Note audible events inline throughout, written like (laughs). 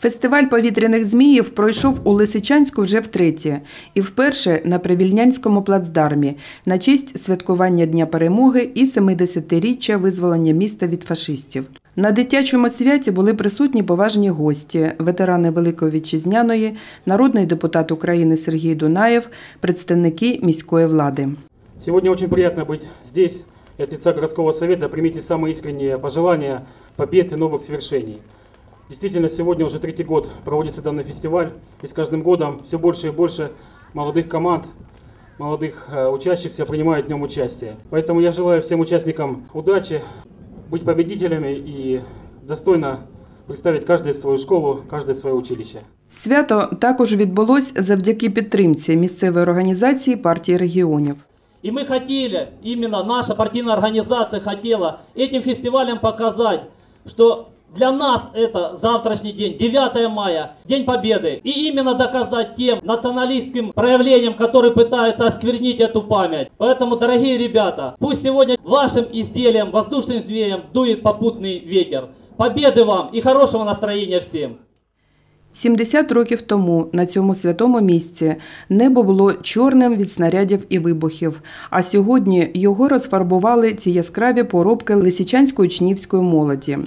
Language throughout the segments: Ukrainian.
Фестиваль повітряних зміїв пройшов у Лисичанську вже втретє і вперше на Привільнянському плацдармі на честь святкування Дня перемоги і 70-річчя визволення міста від фашистів. На дитячому святі були присутні поважні гості, ветерани Великої Вітчизняної, народний депутат України Сергій Дунаєв, представники міської влади. Сегодня очень приятно быть здесь. И от лица городского совета примите самые искренние пожелания, побед и новых свершений. Действительно, сегодня уже третий год проводится данный фестиваль, и с каждым годом все больше и больше молодых команд, молодых э, учащихся принимают в нем участие. Поэтому я желаю всем участникам удачи, быть победителями и достойно представить каждую свою школу, каждое свое училище. Свято також відбулось завдяки підтримці місцевої організації партії регіонів. И мы хотели, именно наша партийная организация хотела этим фестивалем показать, что для нас это завтрашний день, 9 мая, День Победы. И именно доказать тем националистским проявлениям, которые пытаются осквернить эту память. Поэтому, дорогие ребята, пусть сегодня вашим изделиям, воздушным змеям дует попутный ветер. Победы вам и хорошего настроения всем! 70 років тому на цьому святому місці небо було чорним від снарядів і вибухів, а сьогодні його розфарбували ці яскраві поробки лисичанської учнівської молоді.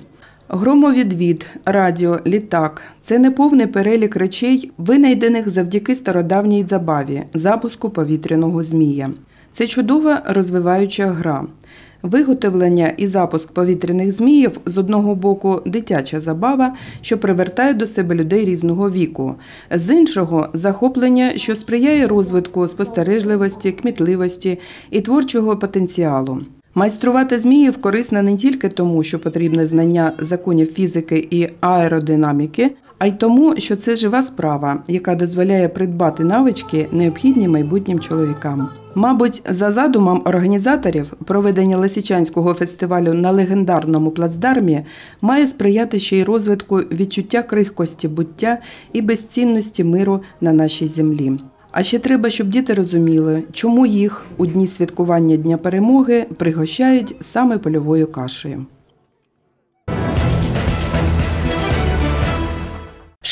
Громовідвід, радіо, літак це неповний перелік речей, винайдених завдяки стародавній забаві запуску повітряного змія. Це чудова розвиваюча гра. Виготовлення і запуск повітряних зміїв з одного боку дитяча забава, що привертає до себе людей різного віку, з іншого захоплення, що сприяє розвитку спостережливості, кмітливості і творчого потенціалу. Майструвати зміїв корисно не тільки тому, що потрібне знання законів фізики і аеродинаміки, а й тому, що це жива справа, яка дозволяє придбати навички, необхідні майбутнім чоловікам. Мабуть, за задумом організаторів, проведення Лисичанського фестивалю на легендарному плацдармі має сприяти ще й розвитку відчуття крихкості буття і безцінності миру на нашій землі. А ще треба, щоб діти розуміли, чому їх у дні святкування Дня перемоги пригощають саме польовою кашею.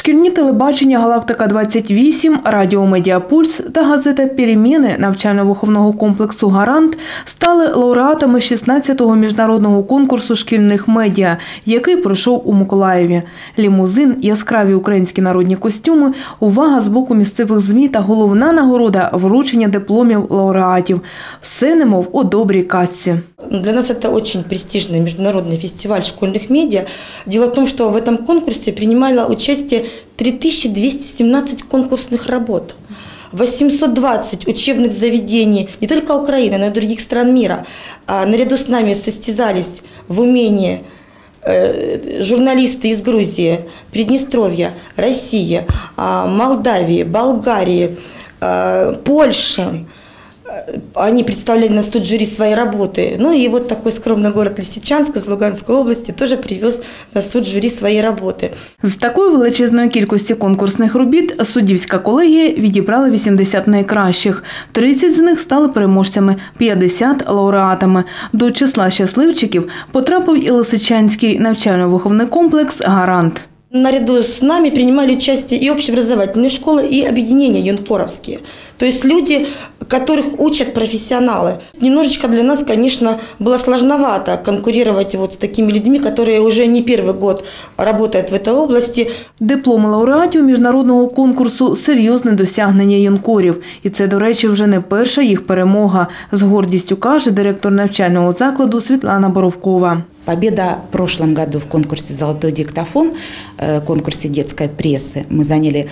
Шкільні телебачення Галактика 28, Радіо Медіапульс та газета Переміни навчально-виховного комплексу Гарант стали лауреатами 16-го міжнародного конкурсу шкільних медіа, який пройшов у Миколаєві. Лімузин, яскраві українські народні костюми, увага з боку місцевих змі та головна нагорода вручення дипломів лауреатів. Все немов у добрій казці. Для нас это очень престижный международный фестиваль школьных медиа. Дело в том, что в этом конкурсе принимало участие 3217 конкурсных работ. 820 учебных заведений не только Украины, но и других стран мира а, наряду с нами состязались в умении э, журналисты из Грузии, Приднестровья, России, а, Молдавии, Болгарии, а, Польши. Э, Они представляли на суд жюри своей работы. Ну и вот такой скромный город Лисичанск из Луганской области тоже привез на суд жюри своей работы. З такої величезної кількості конкурсних робіт суддівська колегія відібрала 80 найкращих. 30 з них стали переможцями, 50 – лауреатами. До числа щасливчиків потрапив і Лисичанський навчально-виховний комплекс «Гарант». Наряду с нами принимали участие и общеобразовательные школы, и объединения юнкоровские. То есть люди, которых учат профессионалы. Немножечко для нас, конечно, было сложновато конкурировать вот с такими людьми, которые уже не первый год работают в этой области. Дипломи лауреатів міжнародного конкурсу – серйозне досягнення юнкорів. І це, до речі, вже не перша їх перемога. З гордістю каже директор навчального закладу Світлана Боровкова. Победа в прошлом году в конкурсе «Золотой диктофон», э, конкурсе детской прессы. Мы заняли,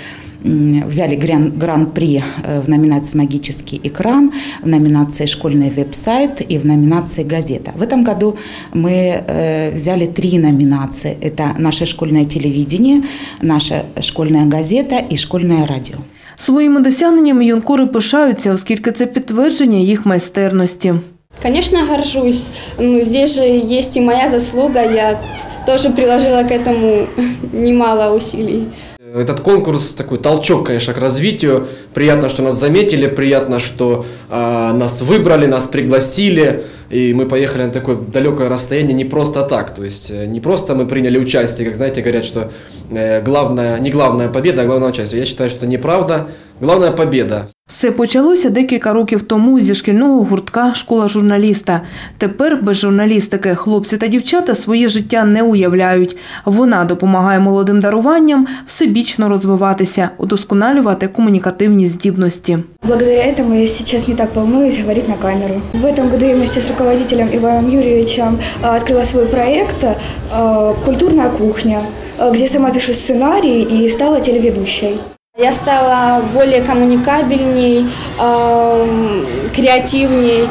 м, взяли гран- гран-при э, в номинации «Магический экран», в номинации «Школьный веб-сайт» и в номинации «Газета». В этом году мы э, взяли три номинации. Это наше школьное телевидение, наша школьная газета и школьное радио. Своїми досягненнями юнкори пишаються, оскільки це підтвердження їх майстерності. Конечно, горжусь. Ну, здесь же есть и моя заслуга. Я тоже приложила к этому (laughs) немало усилий. Этот конкурс такой толчок, конечно, к развитию. Приятно, что нас заметили, приятно, что а, нас выбрали, нас пригласили, и мы поехали на такое далекое расстояние не просто так. То есть э, не просто мы приняли участие, как знаете, говорят, что э, главная, не главная победа, а главное участие. Я считаю, что неправда. Главная победа. Все почалося декілька років тому зі шкільного гуртка Школа журналіста. Тепер без журналістики хлопці та дівчата своє життя не уявляють. Вона допомагає молодим даруванням всебічно розвиватися, удосконалювати комунікативні здібності. Благодаря этому я сейчас не так волнуюсь говорить на камеру. В этом году я вместе с руководителем Иваном Юрьевичем а, открыла свой проект а, «Культурная кухня», а, где сама пишу сценарий и стала телеведущей. Я стала более коммуникабельней, эм, креативней.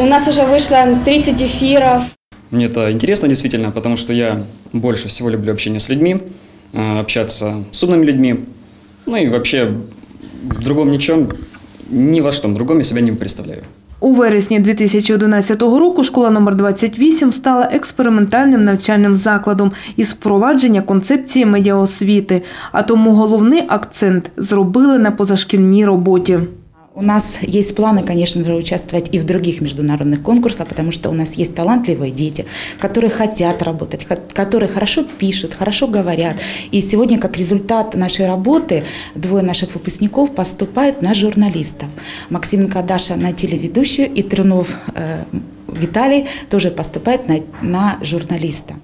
У нас уже вышло 30 эфиров. Мне это интересно действительно, потому что я больше всего люблю общение с людьми, э, общаться с умными людьми. Ну и вообще в другом ничем, ни во что другом я себя не представляю. У вересні 2011 року школа номер 28 стала експериментальним навчальним закладом із впровадження концепції медіаосвіти, а тому головний акцент зробили на позашкільній роботі. У нас есть планы, конечно же, участвовать и в других международных конкурсах, потому что у нас есть талантливые дети, которые хотят работать, ко- которые хорошо пишут, хорошо говорят. И сегодня, как результат нашей работы, двое наших выпускников поступают на журналистов. Максименко Даша на телеведущую и Трунов э, Виталий тоже поступает на, на журналиста.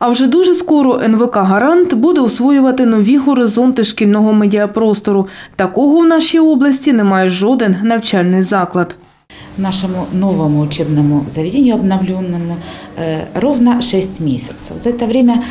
А вже дуже скоро НВК Гарант буде освоювати нові горизонти шкільного медіапростору. Такого в нашій області немає жоден навчальний заклад. Нашему новому учебному заведению, обновленному, э, ровно 6 месяцев. За это время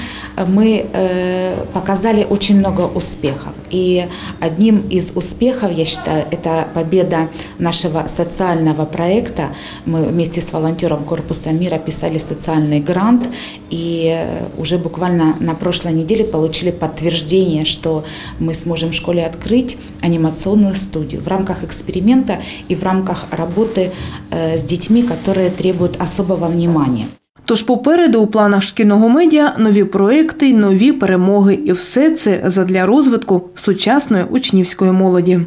мы э, показали очень много успехов. И одним из успехов, я считаю, это победа нашего социального проекта. Мы вместе с волонтером Корпуса мира писали социальный грант и э, уже буквально на прошлой неделе получили подтверждение, что мы сможем в школе открыть анимационную студию в рамках эксперимента и в рамках работы э, с детьми, которые требуют особого внимания. Тож попереду у планах шкільного медіа нові проекти, нові перемоги, і все це задля розвитку сучасної учнівської молоді.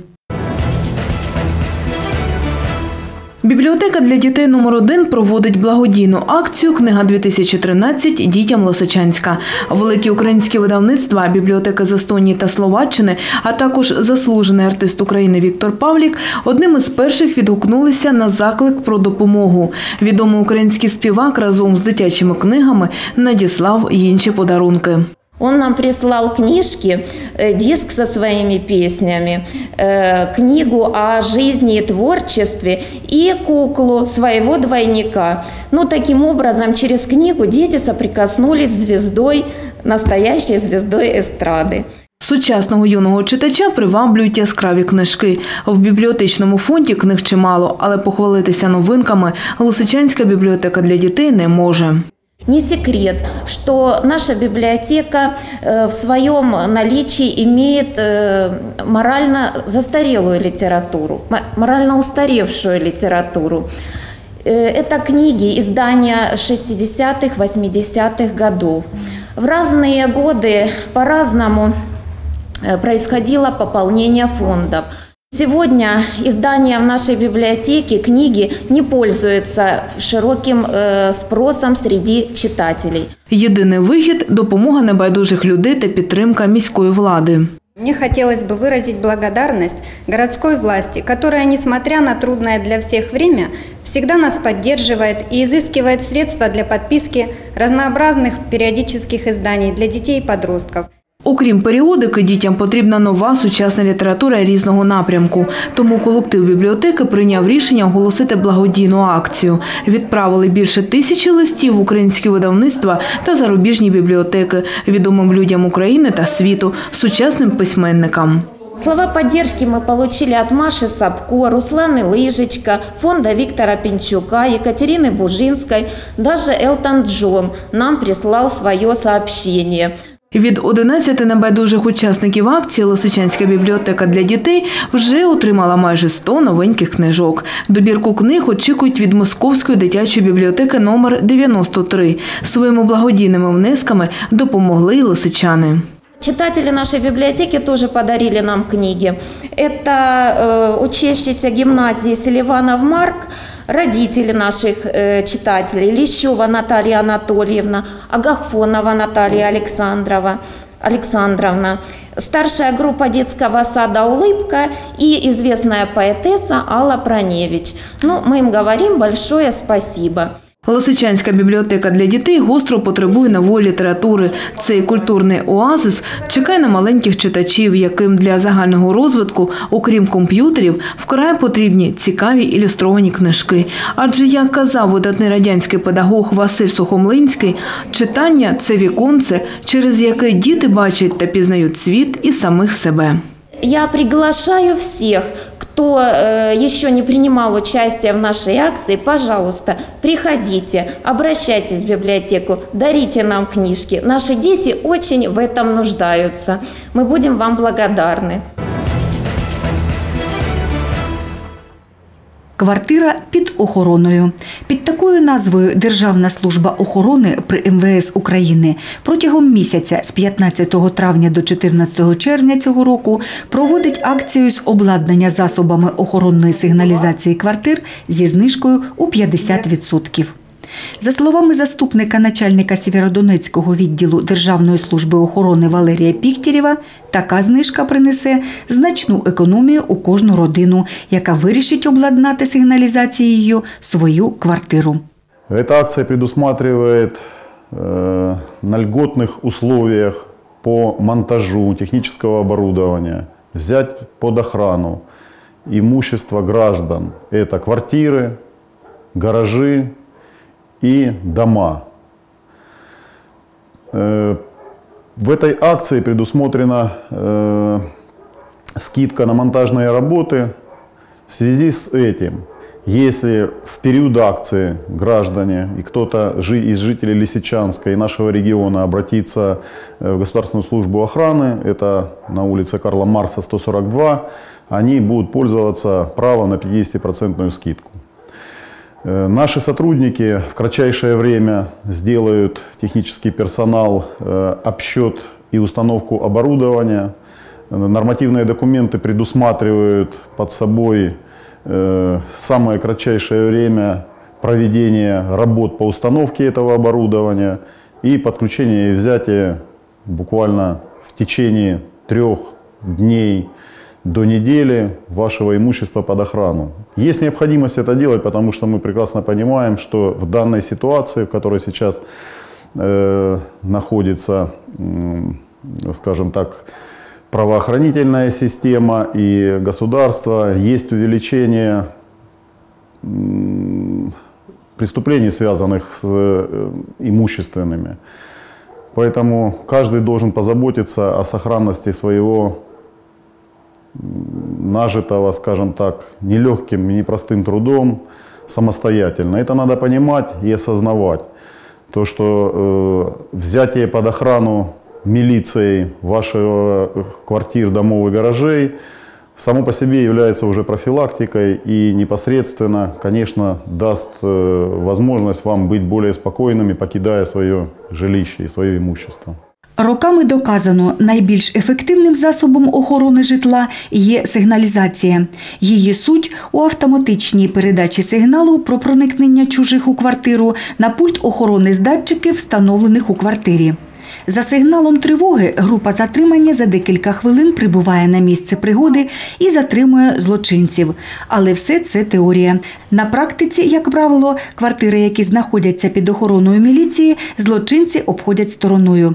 Бібліотека для дітей номер 1 проводить благодійну акцію Книга 2013 дітям Лисичанська. Великі українські видавництва, бібліотека з Естонії та Словаччини, а також заслужений артист України Віктор Павлік одним із перших відгукнулися на заклик про допомогу. Відомий український співак разом з дитячими книгами надіслав інші подарунки. Он нам прислал книжки, э, диск со своими песнями, э, книгу о жизни и творчестве и куклу своего двойника. Ну, таким образом, через книгу дети соприкоснулись с звездой, настоящей звездой эстрады. Сучасного юного читача приваблюють яскраві книжки. В бібліотечному фонді книг чимало, але похвалитися новинками Лисичанська бібліотека для дітей не може. Не секрет, что наша библиотека э, в своем наличии имеет э, морально застарелую литературу, морально устаревшую литературу. Э, Это книги, издания 60-х, 80-х годов. В разные годы по-разному происходило пополнение фондов. Сегодня издания в нашей библиотеке книги не пользуются широким э, спросом среди читателей. Єдиний вихід допомога небайдужих людей та підтримка міської влади. Мне хотелось бы выразить благодарность городской власти, которая, несмотря на трудное для всех время, всегда нас поддерживает и изыскивает средства для подписки разнообразных периодических изданий для детей и подростков. Окрім періодики, дітям потрібна нова сучасна література різного напрямку. Тому колектив бібліотеки прийняв рішення оголосити благодійну акцію. Відправили більше тисячі листів в українські видавництва та зарубіжні бібліотеки відомим людям України та світу, сучасним письменникам. Слова поддержки мы получили от Маши Сапко, Русланы Лыжечка, фонда Виктора Пинчука, Екатерины Бужинской. Даже Элтон Джон нам прислал свое сообщение. від 11 небайдужих учасників акції Лисичанська бібліотека для дітей вже отримала майже 100 новеньких книжок. Добірку книг очікують від Московської дитячої бібліотеки номер 93. Своїми благодійними внесками допомогли й лисичани. Читатели нашей библиотеки тоже подарили нам книги. Это э, учащиеся гимназии Селиванов Марк, родители наших э, читателей, Лещева Наталья Анатольевна, Агахфонова Наталья Александрова, Александровна, старшая группа детского сада «Улыбка» и известная поэтесса Алла Проневич. Ну, мы им говорим большое спасибо. Лисичанська бібліотека для дітей гостро потребує нової літератури. Цей культурний оазис чекає на маленьких читачів, яким для загального розвитку, окрім комп'ютерів, вкрай потрібні цікаві ілюстровані книжки. Адже, як казав видатний радянський педагог Василь Сухомлинський, читання це віконце, через яке діти бачать та пізнають світ і самих себе. Я приглашаю всех, кто э, еще не принимал участие в нашей акции, пожалуйста, приходите, обращайтесь в библиотеку, дарите нам книжки. Наши дети очень в этом нуждаются. Мы будем вам благодарны. Квартира під охороною. Під такою назвою Державна служба охорони при МВС України протягом місяця з 15 травня до 14 червня цього року проводить акцію з обладнання засобами охоронної сигналізації квартир зі знижкою у 50%. За словами заступника начальника Сєвєродонецького відділу Державної служби охорони Валерія Піхтєрєва, така знижка принесе значну економію у кожну родину, яка вирішить обладнати сигналізацією свою квартиру. Эта акция предусматривает э, на льготных условиях по монтажу технического оборудования взять под охрану имущество граждан. Это квартиры, гаражи и дома. Э, В этой акции предусмотрена э, скидка на монтажные работы. В связи с этим, если в период акции граждане и кто-то из жителей Лисичанска и нашего региона обратится э, в Государственную службу охраны, это на улице Карла Марса 142, они будут пользоваться правом на 50% скидку. Э, Наши сотрудники в кратчайшее время сделают технический персонал э, обсчет и установку оборудования. Э, Нормативные документы предусматривают под собой самое кратчайшее время проведения работ по установке этого оборудования и подключение и взятие буквально в течение трех дней до недели вашего имущества под охрану. Есть необходимость это делать, потому что мы прекрасно понимаем, что в данной ситуации, в которой сейчас э, находится, м, скажем так, правоохранительная система и государство, есть увеличение м, преступлений, связанных с э, имущественными. Поэтому каждый должен позаботиться о сохранности своего нажитого, скажем так, нелегким, непростым трудом самостоятельно. Это надо понимать и осознавать. То, что э, взятие под охрану милицией ваших э, квартир, домов и гаражей само по себе является уже профилактикой и непосредственно, конечно, даст э, возможность вам быть более спокойными, покидая свое жилище и свое имущество. Роками доказано, найбільш ефективним засобом охорони житла є сигналізація. Її суть у автоматичній передачі сигналу про проникнення чужих у квартиру на пульт охорони з датчиків, встановлених у квартирі. За сигналом тривоги група затримання за декілька хвилин прибуває на місце пригоди і затримує злочинців. Але все це теорія. На практиці, як правило, квартири, які знаходяться під охороною міліції, злочинці обходять стороною.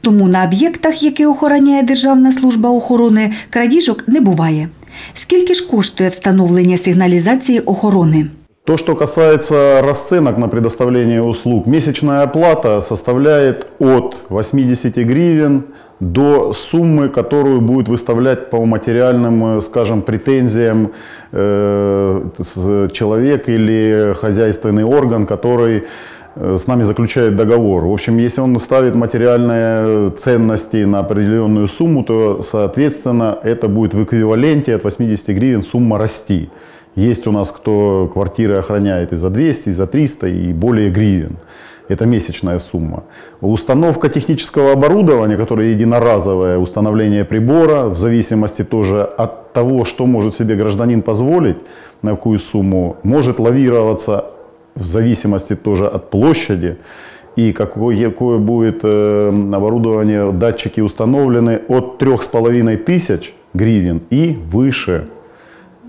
Тому на об'єктах, які охороняє Державна служба охорони, крадіжок не буває. Скільки ж коштує встановлення сигналізації охорони? То, что касается расценок на предоставление услуг, месячная оплата составляет от 80 гривен до суммы, которую будет выставлять по материальным, э, скажем, претензиям э, с- человек или хозяйственный орган, который э, с нами заключает договор. В общем, если он ставит материальные ценности на определенную сумму, то, соответственно, это будет в эквиваленте от 80 гривен сумма расти. Есть у нас, кто квартиры охраняет и за 200, и за 300, и более гривен. Это месячная сумма. Установка технического оборудования, которое единоразовое, установление прибора, в зависимости тоже от того, что может себе гражданин позволить, на какую сумму, может лавироваться в зависимости тоже от площади и какое, какое будет э, оборудование, датчики установлены от 3,5 тысяч гривен и выше.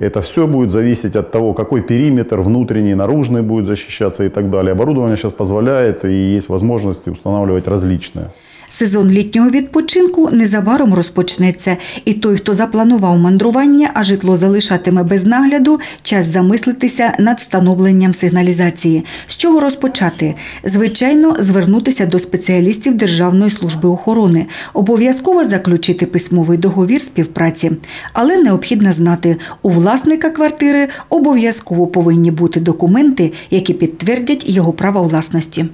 Это все будет зависеть от того, какой периметр внутренний, наружный будет защищаться и так далее. Оборудование сейчас позволяет и есть возможности устанавливать различные. Сезон літнього відпочинку незабаром розпочнеться, і той, хто запланував мандрування, а житло залишатиме без нагляду, час замислитися над встановленням сигналізації. З чого розпочати? Звичайно, звернутися до спеціалістів Державної служби охорони, обов'язково заключити письмовий договір співпраці. Але необхідно знати, у власника квартири обов'язково повинні бути документи, які підтвердять його право власності.